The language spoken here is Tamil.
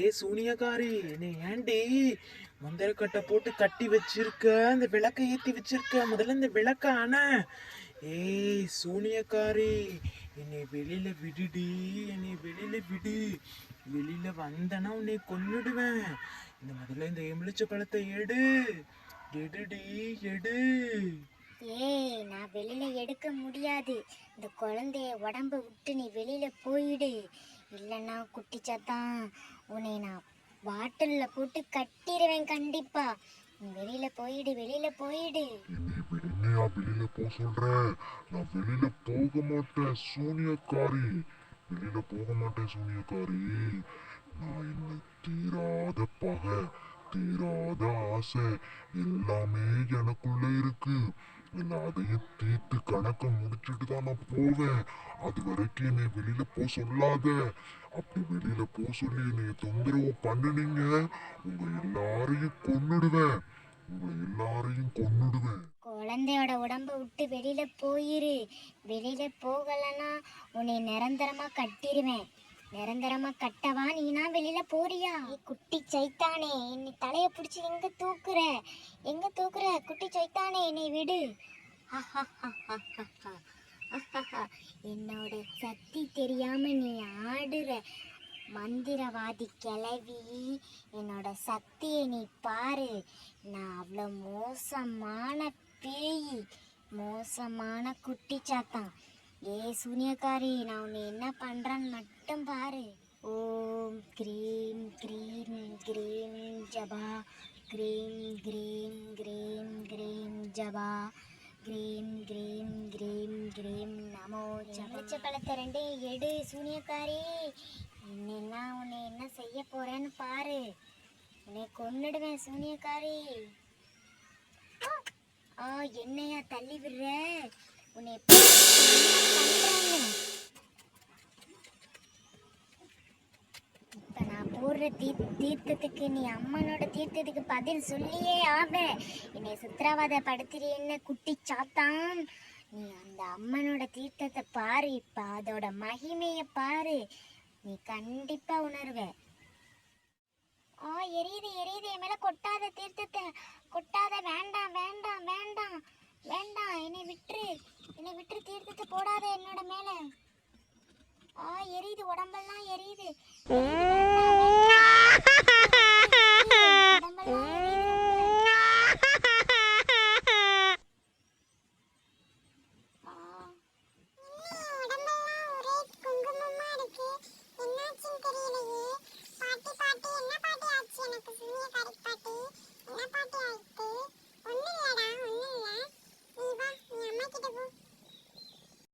சூனியக்காரி நீ ஏண்டி மந்திரக்கட்டை போட்டு கட்டி வச்சிருக்க அந்த விளக்கை ஏத்தி வச்சிருக்க முதல்ல இந்த விளக்க ஆனா ஏய் சூனியக்காரி என்னை வெளியில விடுடி என்னை வெளியில விடு. வெளியில வந்தனா உன்னை கொன்னுடுவேன். இந்த முதல்ல இந்த எலுமிச்சை பழத்தை எடு. எடுடி எடு. ஏய் நான் வெளியில எடுக்க முடியாது. இந்த குழந்தைய உடம்ப விட்டு நீ வெளியில போயிடு. இல்லைன்னா குட்டிச்சாத்தான் உன்னை நான் பாட்டில்ல போட்டு கட்டிடுவேன் கண்டிப்பா. நீ வெளியில போயிடு வெளியில போயிடு. என்னையா வெளியில போக சொல்ற. நான் வெளியில போக மாட்டேன் சூனியக்காரி. வெளியில போக மாட்டேன் சூனியக்காரி. நான் என்ன தீராத பகை தீராத ஆசை. எல்லாமே எனக்குள்ள இருக்கு. எல்லாத்தையும் தீர்த்து கணக்க முடிச்சுட்டு தான் நான் போவேன். அது வரைக்கும் என்னை வெளியில போ சொல்லாத. அப்படி வெளியில போ சொல்லி என்னைய தொந்தரவு பண்ணுனீங்க. உங்க எல்லாரையும் கொன்னுடுவேன். உங்க எல்லாரையும் கொன்னுடுவேன். குழந்தையோட உடம்ப விட்டு வெளியில போயிரு. வெளியில போகலன்னா உன்னை நிரந்தரமா கட்டிடுவேன் நிரந்தரமா கட்டவா நீனா வெளியில போறியா? குட்டி சைத்தானே என்னை தலைய பிடிச்சி எங்க தூக்குற? எங்க தூக்குற? குட்டி சைத்தானே என்னை விடு. என்னோட சக்தி தெரியாம நீ ஆடுற. மந்திரவாதி கிளவி என்னோட சக்தியை நீ பாரு. நான் அவ்வளோ மோசமான பேய் மோசமான குட்டி சாத்தான். ஏ சூனியக்காரி நான் உன்னை என்ன பண்ணுறேன்னு மட்டும் பாரு. ஓம் க்ரீம் க்ரீம் கிரீம் ஜபா. க்ரீம் கிரீம் கிரீம் கிரீம் ஜபா. கிரீம் கிரீம் கிரீம் க்ரீம் நமோ சமைச்ச பழத்தை ரெண்டே எடு சூனியக்காரி. என்னென்னா உன்னை என்ன செய்ய போகிறேன்னு பாரு. உன்னை கொன்னுடுவேன் சூனியக்காரி. ஆ என்னையா தள்ளி விடுற? உன்னை எப்படி நான் போடுற தீ தீர்த்தத்துக்கு நீ அம்மனோட தீர்த்தத்துக்கு பதில் சொல்லியே ஆவ என்னை சித்திரவதை படுத்துறீன்னு குட்டி சாத்தான். நீ அந்த அம்மனோட தீர்த்தத்தை பாரு இப்ப அதோட மகிமைய பாரு. நீ கண்டிப்பா உணர்வ. ஆ எரியுது எரியுது. என் மேல கொட்டாத தீர்த்தத்தை கொட்டாத வேண்டாம் வேண்டாம் வேண்டாம். போடாத என்னோட மேல. ஆ எரியுது உடம்பெல்லாம் எரியுது. என்னாச்சுன்னு தெரியலையே பாட்டி பாட்டி என்ன பாட்டி ஆச்சு எனக்கு சுனிய கரெக்ட்